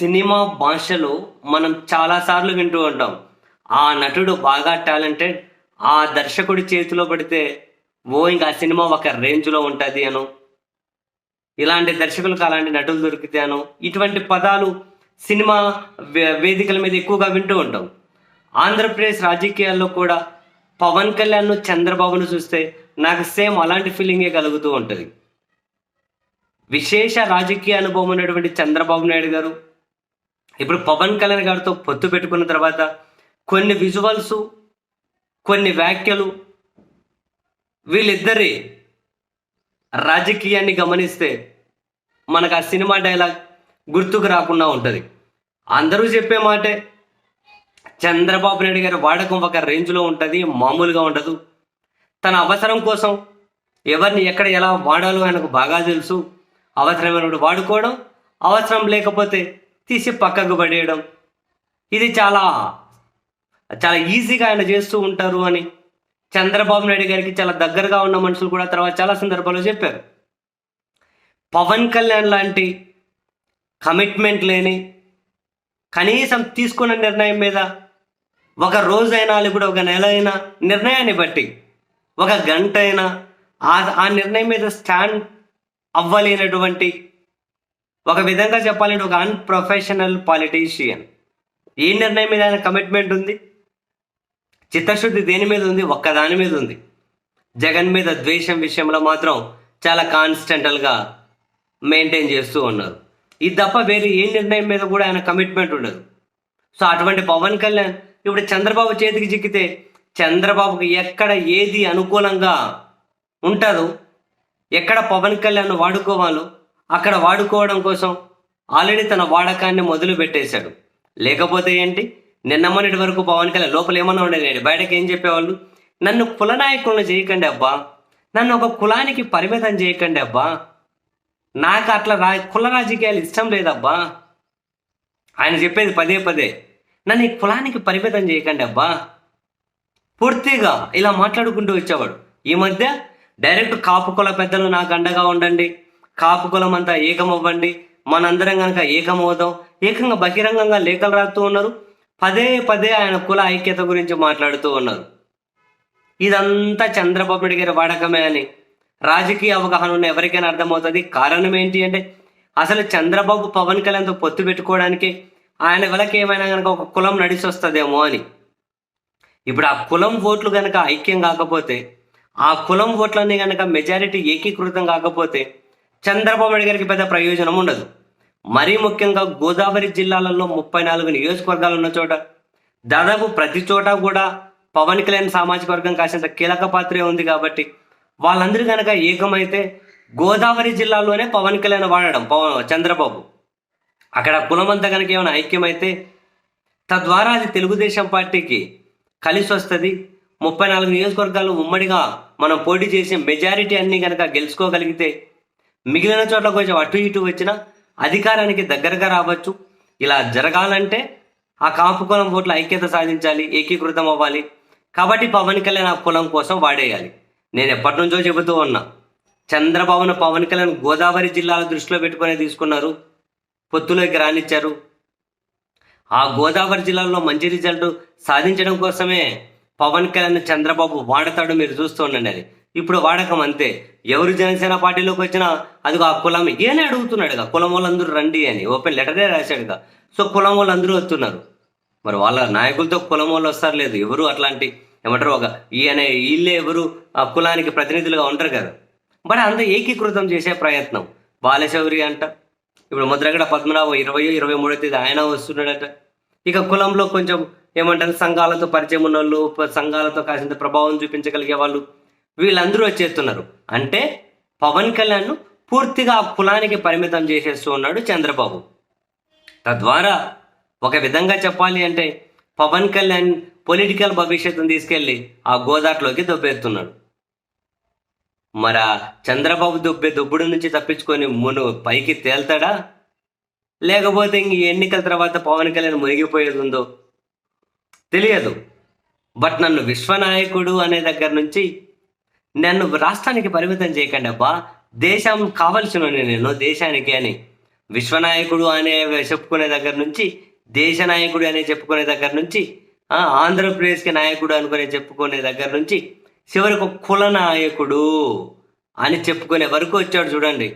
Cinema భాషలో మనం చాలాసార్లు వింటూ ఉంటాం. ఆ నటుడు బాగా టాలెంటెడ్ ఆ దర్శకుడి చేతిలో పడితే ఓ ఇంకా ఆ సినిమా ఒక రేంజ్లో ఉంటుంది అను. ఇలాంటి దర్శకులకు అలాంటి నటులు దొరికితే అను. ఇటువంటి పదాలు సినిమా వే- వేదికల మీద ఎక్కువగా వింటూ ఉంటాం. ఆంధ్రప్రదేశ్ రాజకీయాల్లో కూడా పవన్ కళ్యాణ్ చంద్రబాబును చూస్తే నాకు సేమ్ అలాంటి ఫీలింగే కలుగుతూ ఉంటుంది. విశేష రాజకీయ అనుభవం ఉన్నటువంటి చంద్రబాబు నాయుడు గారు ఇప్పుడు పవన్ కళ్యాణ్ గారితో పొత్తు పెట్టుకున్న తర్వాత కొన్ని విజువల్స్ కొన్ని వ్యాఖ్యలు వీళ్ళిద్దరి రాజకీయాన్ని గమనిస్తే మనకు ఆ సినిమా డైలాగ్ గుర్తుకు రాకుండా ఉంటుంది. అందరూ చెప్పే మాటే చంద్రబాబు నాయుడు గారి వాడకం ఒక రేంజ్లో ఉంటుంది మామూలుగా ఉండదు. తన అవసరం కోసం ఎవరిని ఎక్కడ ఎలా వాడాలో ఆయనకు బాగా తెలుసు. అవసరమైనప్పుడు వాడుకోవడం అవసరం లేకపోతే తీసి పక్కకు పడేయడం. ఇది చాలా చాలా ఈజీగా ఆయన చేస్తూ ఉంటారు అని చంద్రబాబు నాయుడు గారికి చాలా దగ్గరగా ఉన్న మనుషులు కూడా తర్వాత చాలా సందర్భాల్లో చెప్పారు. పవన్ కళ్యాణ్ లాంటి కమిట్మెంట్ లేని కనీసం తీసుకున్న నిర్ణయం మీద ఒక రోజైనా కూడా ఒక నెల అయినా నిర్ణయాన్ని బట్టి ఒక గంట అయినా ఆ ఆ నిర్ణయం మీద స్టాండ్ అవ్వలేనటువంటి ఒక విధంగా చెప్పాలంటే ఒక అన్ప్రొఫెషనల్ పాలిటీషియన్ ఏ నిర్ణయం మీద ఆయన కమిట్మెంట్ ఉంది. చిత్తశుద్ధి దేని మీద ఉంది? ఒక్కదాని మీద ఉంది. జగన్ మీద ద్వేషం విషయంలో మాత్రం చాలా కాన్స్టెంటల్గా మెయింటైన్ చేస్తూ ఉన్నారు. ఇది తప్ప వేరే ఏ నిర్ణయం మీద కూడా ఆయన కమిట్మెంట్ ఉండదు. సో అటువంటి పవన్ కళ్యాణ్ ఇప్పుడు చంద్రబాబు చేతికి చిక్కితే చంద్రబాబుకి ఎక్కడ ఏది అనుకూలంగా ఉంటుందో ఎక్కడ పవన్ కళ్యాణ్ వాడుకోవాలో అక్కడ వాడుకోవడం కోసం ఆల్రెడీ తన వాడకాన్ని మొదలు పెట్టేశాడు. లేకపోతే ఏంటి? నిన్న మొన్నటి వరకు పవన్ కళ్యాణ్ లోపల ఏమన్నా ఉండేది బయటకు ఏం చెప్పేవాళ్ళు? నన్ను కులనాయకులను చేయకండి అబ్బా. నన్ను ఒక కులానికి పరిమితం చేయకండి అబ్బా. నాకు అట్లా రా కుల రాజకీయాలు ఇష్టం లేదబ్బా. ఆయన చెప్పేది పదే పదే నన్ను ఈ కులానికి పరిమితం చేయకండి అబ్బా. పూర్తిగా ఇలా మాట్లాడుకుంటూ వచ్చేవాడు. ఈ మధ్య డైరెక్ట్ కాపు కుల పెద్దలు నాకు అండగా ఉండండి. కాపు కులం అంతా ఏకమవ్వండి. మనందరం కనుక ఏకమవుదాం. ఏకంగా బహిరంగంగా లేఖలు రాస్తూ ఉన్నారు. పదే పదే ఆయన కుల ఐక్యత గురించి మాట్లాడుతూ ఉన్నారు. ఇదంతా చంద్రబాబు నాయుడు గారి వాడకమే అని. రాజకీయ అవగాహన ఉన్న ఎవరికైనా అర్థమవుతుంది. కారణం ఏంటి అంటే అసలు చంద్రబాబు పవన్ కళ్యాణ్తో పొత్తు పెట్టుకోవడానికి ఆయన వెలకి ఏమైనా కనుక ఒక కులం నడిచి వస్తుందేమో అని. ఇప్పుడు ఆ కులం ఓట్లు కనుక ఐక్యం కాకపోతే ఆ కులం ఓట్లన్నీ కనుక మెజారిటీ ఏకీకృతం కాకపోతే చంద్రబాబు నాయుడు గారికి పెద్ద ప్రయోజనం ఉండదు. మరీ ముఖ్యంగా గోదావరి జిల్లాలలో ముప్పై నాలుగు నియోజకవర్గాలు ఉన్న చోట దాదాపు ప్రతి చోట కూడా పవన్ కళ్యాణ్ సామాజిక వర్గం కాసింత కీలక పాత్రే ఉంది కాబట్టి వాళ్ళందరూ కనుక ఏకమైతే గోదావరి జిల్లాలోనే పవన్ కళ్యాణ్ వాడడం పవన్ చంద్రబాబు. అక్కడ కులమంతా కనుక ఏమైనా ఐక్యమైతే తద్వారా అది తెలుగుదేశం పార్టీకి కలిసి వస్తుంది. ముప్పై నాలుగు నియోజకవర్గాలు ఉమ్మడిగా మనం పోటీ చేసి మెజారిటీ అన్ని కనుక గెలుచుకోగలిగితే మిగిలిన చోట్ల కొంచెం అటు ఇటు వచ్చినా అధికారానికి దగ్గరగా రావచ్చు. ఇలా జరగాలంటే ఆ కాపు కులం ఓట్ల ఐక్యత సాధించాలి ఏకీకృతం అవ్వాలి. కాబట్టి పవన్ కళ్యాణ్ ఆ కులం కోసం వాడేయాలి. నేను ఎప్పటి నుంచో చెబుతూ ఉన్నా చంద్రబాబును పవన్ కళ్యాణ్ గోదావరి జిల్లాల దృష్టిలో పెట్టుకునే తీసుకున్నారు. పొత్తులోకి రానిచ్చారు. ఆ గోదావరి జిల్లాలో మంచి రిజల్ట్ సాధించడం కోసమే పవన్ కళ్యాణ్ చంద్రబాబు వాడతాడు మీరు చూస్తూ ఉండండి అది. ఇప్పుడు వాడకం అంతే. ఎవరు జనసేన పార్టీలోకి వచ్చినా అదిగో ఆ కులం ఏనే అడుగుతున్నాడుగా. కులం వాళ్ళందరూ రండి అని. ఓపెన్ లెటరే రాశాడుగా. సో కులం వాళ్ళందరూ వస్తున్నారు. మరి వాళ్ళ నాయకులతో కులం వాళ్ళు వస్తారు లేదు. ఎవరు అట్లాంటి ఏమంటారు ఒక ఈయన వీళ్ళే ఎవరు ఆ కులానికి ప్రతినిధులుగా ఉంటారు కదా. బట్ అంత ఏకీకృతం చేసే ప్రయత్నం. బాలశౌరి అంట. ఇప్పుడు ముద్రగడ పద్మనాభం ఇరవై ఇరవై మూడో తేదీ ఆయన వస్తున్నాడట. ఇక కులంలో కొంచెం ఏమంటారు సంఘాలతో పరిచయం ఉన్న వాళ్ళు సంఘాలతో కాసింత ప్రభావం చూపించగలిగే వాళ్ళు వీళ్ళందరూ వచ్చేస్తున్నారు. అంటే పవన్ కళ్యాణ్ పూర్తిగా ఆ కులానికి పరిమితం చేసేస్తూ ఉన్నాడు చంద్రబాబు. తద్వారా ఒక విధంగా చెప్పాలి అంటే పవన్ కళ్యాణ్ పొలిటికల్ భవిష్యత్తును తీసుకెళ్ళి ఆ గోదాట్లోకి దొబ్బేస్తున్నాడు. మరి చంద్రబాబు దొబ్బే దొబ్బుడు నుంచి తప్పించుకొని మును పైకి తేల్తాడా? లేకపోతే ఇంక ఈ ఎన్నికల తర్వాత పవన్ కళ్యాణ్ మునిగిపోయేది ఉందో? తెలియదు. బట్ నన్ను విశ్వనాయకుడు అనే దగ్గర నుంచి నన్ను రాష్ట్రానికి పరిమితం చేయకండి అబ్బా. దేశం కావలసిన నేను దేశానికి అని. విశ్వనాయకుడు అనే చెప్పుకునే దగ్గర నుంచి దేశ నాయకుడు అనే చెప్పుకునే దగ్గర నుంచి ఆంధ్రప్రదేశ్కి నాయకుడు అనుకునే చెప్పుకునే దగ్గర నుంచి చివరికి కుల నాయకుడు అని చెప్పుకునే వరకు వచ్చాడు చూడండి.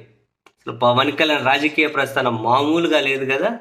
అసలు పవన్ కళ్యాణ్ రాజకీయ ప్రస్థానం మామూలుగా లేదు కదా.